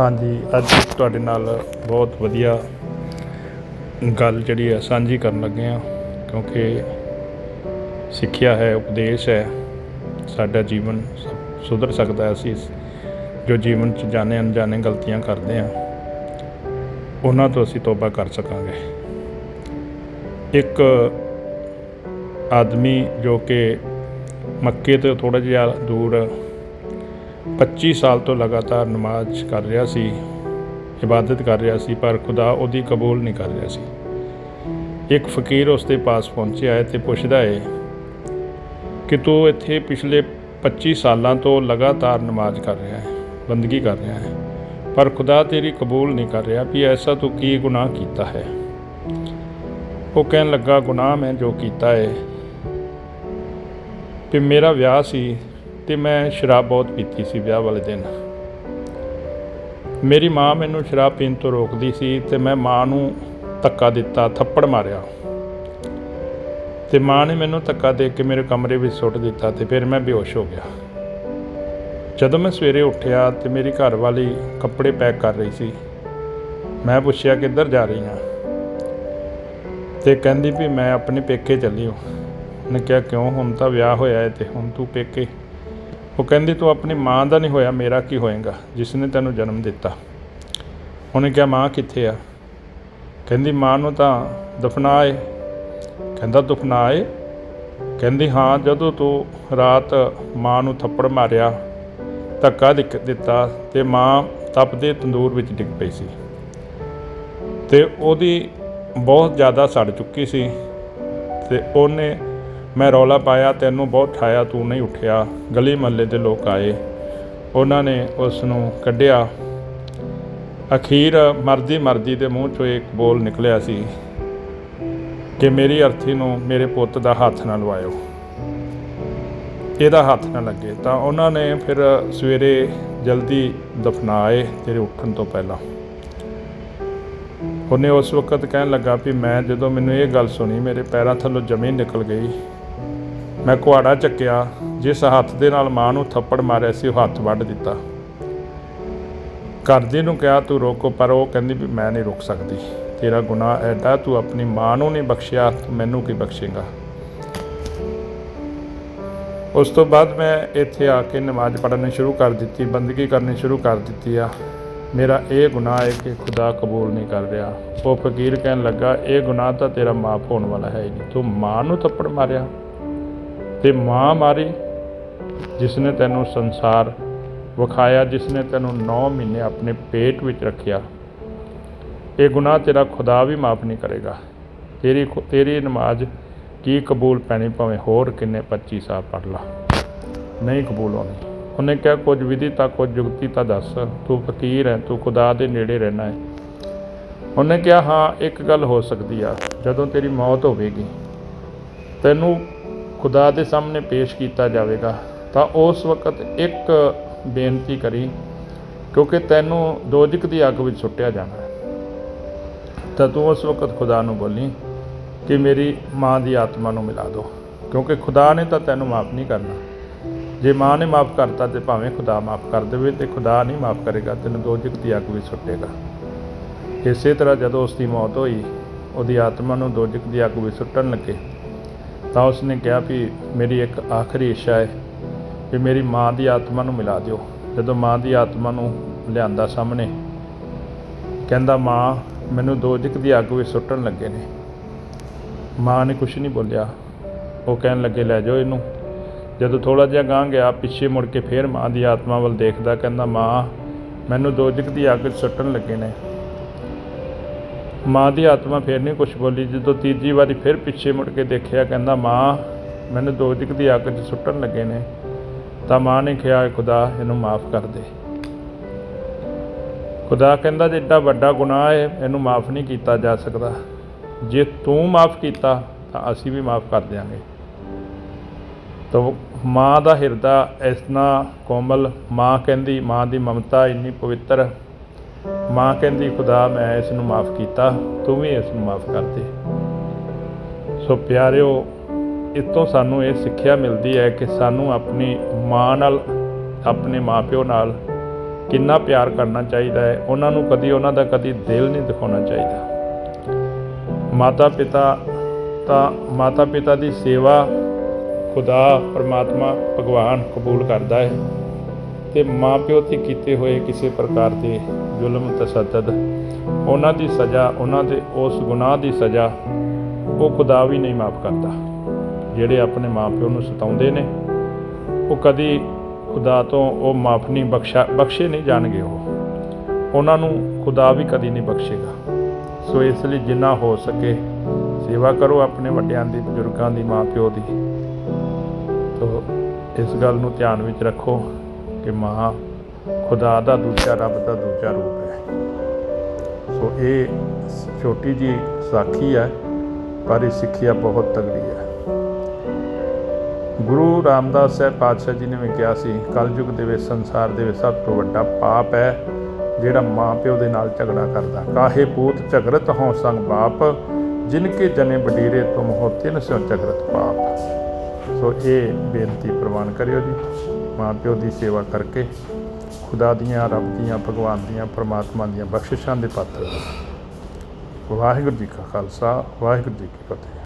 ਹਾਂਜੀ, ਅੱਜ ਤੁਹਾਡੇ ਨਾਲ ਬਹੁਤ ਵਧੀਆ ਗੱਲ ਜਿਹੜੀ ਹੈ ਸਾਂਝੀ ਕਰਨ ਲੱਗੇ ਆ ਕਿਉਂਕਿ ਸਿੱਖਿਆ ਹੈ, ਉਪਦੇਸ਼ ਹੈ, ਸਾਡਾ ਜੀਵਨ ਸੁਧਰ ਸਕਦਾ ਅਸੀਂ ਜੋ ਜੀਵਨ ਚ ਜਾਣੇ ਅਣਜਾਣੇ ਗਲਤੀਆਂ ਕਰਦੇ ਆ ਉਹਨਾਂ ਤੋਂ ਅਸੀਂ ਤੋਬਾ ਕਰ ਸਕਾਂਗੇ। ਇੱਕ ਆਦਮੀ ਜੋ ਕਿ ਮੱਕੇ ਤੋਂ ਥੋੜਾ ਜਿਹਾ ਦੂਰ 25 ਸਾਲ ਤੋਂ ਲਗਾਤਾਰ ਨਮਾਜ਼ ਕਰ ਰਿਹਾ ਸੀ, ਇਬਾਦਤ ਕਰ ਰਿਹਾ ਸੀ, ਪਰ ਖੁਦਾ ਉਹਦੀ ਕਬੂਲ ਨਹੀਂ ਕਰ ਰਿਹਾ ਸੀ। ਇੱਕ ਫਕੀਰ ਉਸ ਦੇ ਪਾਸ ਪਹੁੰਚਿਆ ਹੈ ਤੇ ਪੁੱਛਦਾ ਹੈ ਕਿ ਤੂੰ ਇੱਥੇ ਪਿਛਲੇ 25 ਸਾਲਾਂ ਤੋਂ ਲਗਾਤਾਰ ਨਮਾਜ਼ ਕਰ ਰਿਹਾ ਹੈ, ਬੰਦਗੀ ਕਰ ਰਿਹਾ ਹੈ, ਪਰ ਖੁਦਾ ਤੇਰੀ ਕਬੂਲ ਨਹੀਂ ਕਰ ਰਿਹਾ ਵੀ ਐਸਾ ਤੂੰ ਕੀ ਗੁਨਾਹ ਕੀਤਾ ਹੈ। ਉਹ ਕਹਿਣ ਲੱਗਾ, ਗੁਨਾਹ ਮੈਂ ਜੋ ਕੀਤਾ ਹੈ ਕਿ ਮੇਰਾ ਵਿਆਹ ਸੀ ਤੇ ਮੈਂ ਸ਼ਰਾਬ ਬਹੁਤ ਪੀਤੀ ਸੀ ਵਿਆਹ ਵਾਲੇ ਦਿਨ। ਮੇਰੀ ਮਾਂ ਮੈਨੂੰ ਸ਼ਰਾਬ ਪੀਣ ਤੋਂ ਰੋਕਦੀ ਸੀ ਤੇ ਮੈਂ ਮਾਂ ਨੂੰ ਧੱਕਾ ਦਿੱਤਾ, ਥੱਪੜ ਮਾਰਿਆ। ਤੇ ਮਾਂ ਨੇ ਮੈਨੂੰ ਧੱਕਾ ਦੇ ਕੇ ਮੇਰੇ ਕਮਰੇ ਵਿੱਚ ਸੁੱਟ ਦਿੱਤਾ ਤੇ ਫਿਰ ਮੈਂ ਬੇਹੋਸ਼ ਹੋ ਗਿਆ। ਜਦੋਂ ਮੈਂ ਸਵੇਰੇ ਉੱਠਿਆ ਤੇ ਮੇਰੀ ਘਰ ਵਾਲੀ ਕੱਪੜੇ ਪੈਕ ਕਰ ਰਹੀ ਸੀ, ਮੈਂ ਪੁੱਛਿਆ ਕਿੱਧਰ ਜਾ ਰਹੀ ਹਾਂ ਤੇ ਕਹਿੰਦੀ ਵੀ ਮੈਂ ਆਪਣੇ ਪੇਕੇ ਚੱਲੀ ਹਾਂ। ਮੈਂ ਕਿਹਾ, ਕਿਉਂ? ਹੁਣ ਤਾਂ ਵਿਆਹ ਹੋਇਆ ਹੈ ਤੇ ਹੁਣ ਤੂੰ ਪੇਕੇ ਉਹ ਕਹਿੰਦੀ, ਤੂੰ ਆਪਣੀ ਮਾਂ ਦਾ ਨਹੀਂ ਹੋਇਆ, ਮੇਰਾ ਕੀ ਹੋਏਗਾ? ਜਿਸ ਨੇ ਤੈਨੂੰ ਜਨਮ ਦਿੱਤਾ। ਉਹਨੇ ਕਿਹਾ, ਮਾਂ ਕਿੱਥੇ ਆ? ਕਹਿੰਦੀ, ਮਾਂ ਨੂੰ ਤਾਂ ਦਫਨਾ ਦਫਨਾਏ ਕਹਿੰਦਾ ਦਫਨਾਏ ਕਹਿੰਦੀ, ਹਾਂ, ਜਦੋਂ ਤੂੰ ਰਾਤ ਮਾਂ ਨੂੰ ਥੱਪੜ ਮਾਰਿਆ, ਧੱਕਾ ਦਿੱਕ- ਦਿੱਤਾ ਤੇ ਮਾਂ ਤਪਦੇ ਤੰਦੂਰ ਵਿੱਚ ਡਿੱਗ ਪਈ ਸੀ ਤੇ ਉਹਦੀ ਬਹੁਤ ਜ਼ਿਆਦਾ ਸੜ ਚੁੱਕੀ ਸੀ ਤੇ ਉਹਨੇ ਮੈਂ ਰੌਲਾ ਪਾਇਆ, ਤੈਨੂੰ ਬਹੁਤ ਠਾਇਆ, ਤੂੰ ਨਹੀਂ ਉੱਠਿਆ। ਗਲੀ ਮਹੱਲੇ ਦੇ ਲੋਕ ਆਏ। ਉਹਨਾਂ ਨੇ ਉਸ ਨੂੰ ਕੱਢਿਆ। ਅਖੀਰ ਮਰਦੀ ਮਰਦੀ ਦੇ ਮੂੰਹ ਚੋਂ ਇੱਕ ਬੋਲ ਨਿਕਲਿਆ ਸੀ ਕਿ ਮੇਰੀ ਅਰਥੀ ਨੂੰ ਮੇਰੇ ਪੁੱਤ ਦਾ ਹੱਥ ਨਾ ਲਵਾਇਓ। ਇਹਦਾ ਹੱਥ ਨਾ ਲੱਗੇ। ਤਾਂ ਉਹਨਾਂ ਨੇ ਫਿਰ ਸਵੇਰੇ ਜਲਦੀ ਦਫਨਾਏ ਤੇਰੇ ਉੱਠਣ ਤੋਂ ਪਹਿਲਾਂ। ਉਹਨੇ ਉਸ ਵਕਤ ਕਹਿਣ ਲੱਗਾ ਵੀ ਮੈਂ ਜਦੋਂ ਮੈਨੂੰ ਇਹ ਗੱਲ ਸੁਣੀ, ਮੇਰੇ ਪੈਰਾਂ ਥੱਲੋਂ ਜ਼ਮੀਨ ਨਿਕਲ ਗਈ। ਮੈਂ ਕੁਹਾੜਾ ਚੱਕਿਆ, ਜਿਸ ਹੱਥ ਦੇ ਨਾਲ ਮਾਂ ਨੂੰ ਥੱਪੜ ਮਾਰਿਆ ਸੀ, ਉਹ ਹੱਥ ਵੱਢ ਦਿੱਤਾ। ਘਰਦੀ ਨੂੰ ਕਿਹਾ, ਤੂੰ ਰੋਕੋ, ਪਰ ਉਹ ਕਹਿੰਦੀ ਵੀ ਮੈਂ ਨਹੀਂ ਰੁਕ ਸਕਦੀ। ਤੇਰਾ ਗੁਨਾਹ ਐਡਾ, ਤੂੰ ਆਪਣੀ ਮਾਂ ਨੂੰ ਨਹੀਂ ਬਖਸ਼ਿਆ, ਤੂੰ ਮੈਨੂੰ ਕੀ ਬਖਸ਼ੇਗਾ? ਉਸ ਤੋਂ ਬਾਅਦ ਮੈਂ ਇੱਥੇ ਆ ਕੇ ਨਮਾਜ਼ ਪੜ੍ਹਨੀ ਸ਼ੁਰੂ ਕਰ ਦਿੱਤੀ, ਬੰਦਗੀ ਕਰਨੀ ਸ਼ੁਰੂ ਕਰ ਦਿੱਤੀ ਆ। ਮੇਰਾ ਇਹ ਗੁਨਾਹ ਹੈ ਕਿ ਖੁਦਾ ਕਬੂਲ ਨਹੀਂ ਕਰ ਰਿਹਾ। ਉਹ ਫਕੀਰ ਕਹਿਣ ਲੱਗਾ, ਇਹ ਗੁਨਾਹ ਤਾਂ ਤੇਰਾ ਮਾਫ ਹੋਣ ਵਾਲਾ ਹੈ ਹੀ ਨਹੀਂ, ਤੂੰ ਮਾਂ ਨੂੰ ਥੱਪੜ ਮਾਰਿਆ। ਤੇ ਮਾਂ ਮਾਰੀ ਜਿਸ ਨੇ ਤੈਨੂੰ ਸੰਸਾਰ ਵਿਖਾਇਆ ਜਿਸ ਨੇ ਤੈਨੂੰ 9 ਮਹੀਨੇ ਆਪਣੇ ਪੇਟ ਵਿੱਚ ਰੱਖਿਆ, ਇਹ ਗੁਨਾਹ ਤੇਰਾ ਖੁਦਾ ਵੀ ਮਾਫ ਨਹੀਂ ਕਰੇਗਾ। ਤੇਰੀ ਤੇਰੀ ਨਮਾਜ਼ ਕੀ ਕਬੂਲ ਪੈਣੀ ਭਾਵੇਂ ਹੋਰ ਕਿੰਨੇ 25 ਸਾਲ ਪੜ ਲਾ। ਨਹੀਂ ਕਬੂਲ ਹੋਣੀ। ਉਹਨੇ ਕਿਹਾ, ਕੁਝ ਵਿਧੀ ਤਾਂ, ਕੁਝ ਜੁਗਤੀ ਤਾਂ ਦੱਸ। ਤੂੰ ਫਕੀਰ ਹੈ, ਤੂੰ ਖੁਦਾ ਦੇ ਨੇੜੇ ਰਹਿਣਾ ਹੈ। ਉਹਨੇ ਕਿਹਾ, ਹਾਂ, ਇੱਕ ਗੱਲ ਹੋ ਸਕਦੀ ਆ। ਜਦੋਂ ਤੇਰੀ ਮੌਤ ਹੋਵੇਗੀ, ਤੈਨੂੰ ਖੁਦਾ ਦੇ ਸਾਹਮਣੇ ਪੇਸ਼ ਕੀਤਾ ਜਾਵੇਗਾ, ਤਾਂ ਉਸ ਵਕਤ ਇੱਕ ਬੇਨਤੀ ਕਰੀ, ਕਿਉਂਕਿ ਤੈਨੂੰ ਦੋਜਕ ਦੀ ਅੱਗ ਵਿੱਚ ਸੁੱਟਿਆ ਜਾਣਾ ਤਾਂ ਤੂੰ ਉਸ ਵਕਤ ਖੁਦਾ ਨੂੰ ਬੋਲੀ ਕਿ ਮੇਰੀ ਮਾਂ ਦੀ ਆਤਮਾ ਨੂੰ ਮਿਲਾ ਦਿਓ ਕਿਉਂਕਿ ਖੁਦਾ ਨੇ ਤਾਂ ਤੈਨੂੰ ਮਾਫ ਨਹੀਂ ਕਰਨਾ। ਜੇ ਮਾਂ ਨੇ ਮਾਫ ਕਰਤਾ ਤੇ ਭਾਵੇਂ ਖੁਦਾ ਮਾਫ ਕਰ ਦੇਵੇ, ਤੇ ਖੁਦਾ ਨਹੀਂ ਮਾਫ ਕਰੇਗਾ, ਤੈਨੂੰ ਦੋਜਕ ਦੀ ਅੱਗ ਵਿੱਚ ਸੁੱਟੇਗਾ। ਇਸੇ ਤਰ੍ਹਾਂ ਜਦੋਂ ਉਸ ਦੀ ਮੌਤ ਹੋਈ, ਉਹਦੀ ਆਤਮਾ ਨੂੰ ਦੋਜਕ ਦੀ ਅੱਗ ਵਿੱਚ ਸੁੱਟਣ ਲੱਗੇ ਤਾਂ ਉਸਨੇ ਕਿਹਾ ਵੀ ਮੇਰੀ ਇੱਕ ਆਖਰੀ ਇੱਛਾ ਹੈ ਵੀ ਮੇਰੀ ਮਾਂ ਦੀ ਆਤਮਾ ਨੂੰ ਮਿਲਾ ਦਿਓ। ਜਦੋਂ ਮਾਂ ਦੀ ਆਤਮਾ ਨੂੰ ਲਿਆਂਦਾ ਸਾਹਮਣੇ, ਕਹਿੰਦਾ, ਮਾਂ, ਮੈਨੂੰ ਦੋਜਕ ਦੀ ਅੱਗ ਵਿੱਚ ਸੁੱਟਣ ਲੱਗੇ ਨੇ। ਮਾਂ ਨੇ ਕੁਝ ਨਹੀਂ ਬੋਲਿਆ। ਉਹ ਕਹਿਣ ਲੱਗੇ, ਲੈ ਜਾਓ ਇਹਨੂੰ। ਜਦੋਂ ਥੋੜਾ ਜਿਹਾ ਗਾਂ ਗਿਆ, ਪਿੱਛੇ ਮੁੜ ਕੇ ਫੇਰ ਮਾਂ ਦੀ ਆਤਮਾ ਵੱਲ ਦੇਖਦਾ, ਕਹਿੰਦਾ, ਮਾਂ, ਮੈਨੂੰ ਦੋਜਕ ਦੀ ਅੱਗ ਵਿੱਚ ਸੁੱਟਣ ਲੱਗੇ ਨੇ। ਮਾਂ ਦੀ ਆਤਮਾ ਫੇਰ ਨਹੀਂ ਕੁਝ ਬੋਲੀ। ਜਦੋਂ ਤੀਜੀ ਵਾਰੀ ਫਿਰ ਪਿੱਛੇ ਮੁੜ ਕੇ ਦੇਖਿਆ, ਕਹਿੰਦਾ, ਮਾਂ, ਮੈਨੂੰ ਦੋਜਕ ਦੀ ਅੱਗ 'ਚ ਸੁੱਟਣ ਲੱਗੇ ਨੇ, ਤਾਂ ਮਾਂ ਨੇ ਕਿਹਾ, ਖੁਦਾ, ਇਹਨੂੰ ਮਾਫ ਕਰ ਦੇ। ਖੁਦਾ ਕਹਿੰਦਾ, ਜੇ ਏਡਾ ਵੱਡਾ ਗੁਨਾਹ ਹੈ, ਇਹਨੂੰ ਮਾਫ ਨਹੀਂ ਕੀਤਾ ਜਾ ਸਕਦਾ। ਜੇ ਤੂੰ ਮਾਫ ਕੀਤਾ, ਤਾਂ ਅਸੀਂ ਵੀ ਮਾਫ ਕਰ ਦਿਆਂਗੇ। ਤਾਂ ਮਾਂ ਦਾ ਹਿਰਦਾ ਇਸ ਇਸਨਾ ਕੋਮਲ। ਮਾਂ ਕਹਿੰਦੀ, ਮਾਂ ਦੀ ਮਮਤਾ ਇੰਨੀ ਪਵਿੱਤਰ ਮਾਂ ਕਹਿੰਦੀ, ਖੁਦਾ, ਮੈਂ ਇਸ ਨੂੰ ਮਾਫ ਕੀਤਾ। ਤੂੰ ਵੀ ਇਸ ਨੂੰ ਮਾਫ ਕਰ ਦੇ। ਸੋ ਪਿਆਰਿਓ ਇਸ ਤੋਂ ਸਾਨੂੰ ਇਹ ਸਿੱਖਿਆ ਮਿਲਦੀ ਹੈ ਕਿ ਸਾਨੂੰ ਆਪਣੀ ਮਾਂ ਨਾਲ, ਆਪਣੇ ਮਾਪਿਓ ਨਾਲ ਕਿੰਨਾ ਪਿਆਰ ਕਰਨਾ ਚਾਹੀਦਾ ਹੈ। ਉਹਨਾਂ ਨੂੰ ਕਦੀ ਉਹਨਾਂ ਦਾ ਕਦੀ ਦਿਲ ਨਹੀਂ ਦਿਖਾਉਣਾ ਚਾਹੀਦਾ। ਮਾਤਾ ਪਿਤਾ ਤਾਂ ਮਾਤਾ ਪਿਤਾ ਦੀ ਸੇਵਾ ਖੁਦਾ, ਪਰਮਾਤਮਾ ਭਗਵਾਨ ਕਬੂਲ ਕਰਦਾ ਹੈ। ਤੇ ਮਾਪਿਓ ਤੇ ਕੀਤੇ ਹੋਏ ਕਿਸੇ ਪ੍ਰਕਾਰ ਦੇ ਜ਼ੁਲਮ, ਤਸੱਦਦ, ਉਹਨਾਂ ਦੀ ਸਜ਼ਾ, ਉਹਨਾਂ ਦੇ ਉਸ ਗੁਨਾਹ ਦੀ ਸਜ਼ਾ, ਉਹ ਖੁਦਾ ਵੀ ਨਹੀਂ ਮਾਫ ਕਰਦਾ। ਜਿਹੜੇ ਆਪਣੇ ਮਾਪਿਓ ਨੂੰ ਸਤਾਉਂਦੇ ਨੇ, ਉਹ ਕਦੀ ਖੁਦਾ ਤੋਂ ਉਹ ਮਾਫ ਨਹੀਂ ਬਖਸ਼ਾ, ਬਖਸ਼ੇ ਨਹੀਂ ਜਾਣਗੇ ਉਹ। ਉਹਨਾਂ ਨੂੰ ਖੁਦਾ ਵੀ ਕਦੀ ਨਹੀਂ ਬਖਸ਼ੇਗਾ। ਸੋ ਇਸ ਲਈ ਜਿੰਨਾ ਹੋ ਸਕੇ ਸੇਵਾ ਕਰੋ ਆਪਣੇ ਵੱਡਿਆਂ ਦੀ, ਬਜ਼ੁਰਗਾਂ ਦੀ, ਮਾਪਿਓ ਦੀ। ਤੋ ਇਸ ਗੱਲ ਨੂੰ ਧਿਆਨ ਵਿੱਚ ਰੱਖੋ। ਕਿ ਮਾਂ, ਖੁਦਾ ਦਾ ਦੂਜਾ ਰੱਬ ਦਾ ਦੂਜਾ ਰੂਪ ਹੈ। ਸੋ ਇਹ ਛੋਟੀ ਜੀ ਸਾਖੀ ਹੈ, ਪਰ ਇਹ ਸਿੱਖਿਆ ਬਹੁਤ ਤਗੜੀ ਹੈ। ਗੁਰੂ ਰਾਮਦਾਸ ਸਾਹਿਬ ਪਾਤਸ਼ਾਹ ਜੀ ਨੇ ਵੀ ਕਿਹਾ ਸੀ, ਕਲਯੁਗ ਦੇ ਵਿੱਚ, ਸੰਸਾਰ ਦੇ ਵਿੱਚ ਸਭ ਤੋਂ ਵੱਡਾ ਪਾਪ ਹੈ, ਜਿਹੜਾ ਮਾਂ ਪਿਓ ਦੇ ਨਾਲ ਝਗੜਾ ਕਰਦਾ। ਕਾਹੇ ਪੂਤ ਝਗਰਤ ਹੋਂ ਸੰਗ ਬਾਪ ਜਿਨ ਕੇ ਜਨੇ ਬਡੀਰੇ ਤੁਮ ਹੋ ਤਿਨ ਸਿਓ ਝਗਰਤ ਪਾਪ। ਸੋ ਇਹ ਬੇਨਤੀ ਪ੍ਰਵਾਨ ਕਰਿਓ ਜੀ। ਮਾਂ ਪਿਓ ਦੀ ਸੇਵਾ ਕਰਕੇ ਖੁਦਾ ਦੀਆਂ, ਰੱਬ ਦੀਆਂ, ਭਗਵਾਨ ਦੀਆਂ, ਪਰਮਾਤਮਾ ਦੀਆਂ ਬਖਸ਼ਿਸ਼ਾਂ ਦੇ ਪਾਤਰ। ਵਾਹਿਗੁਰੂ ਜੀ ਕਾ ਖਾਲਸਾ, ਵਾਹਿਗੁਰੂ ਜੀ ਕੀ ਫਤਿਹ।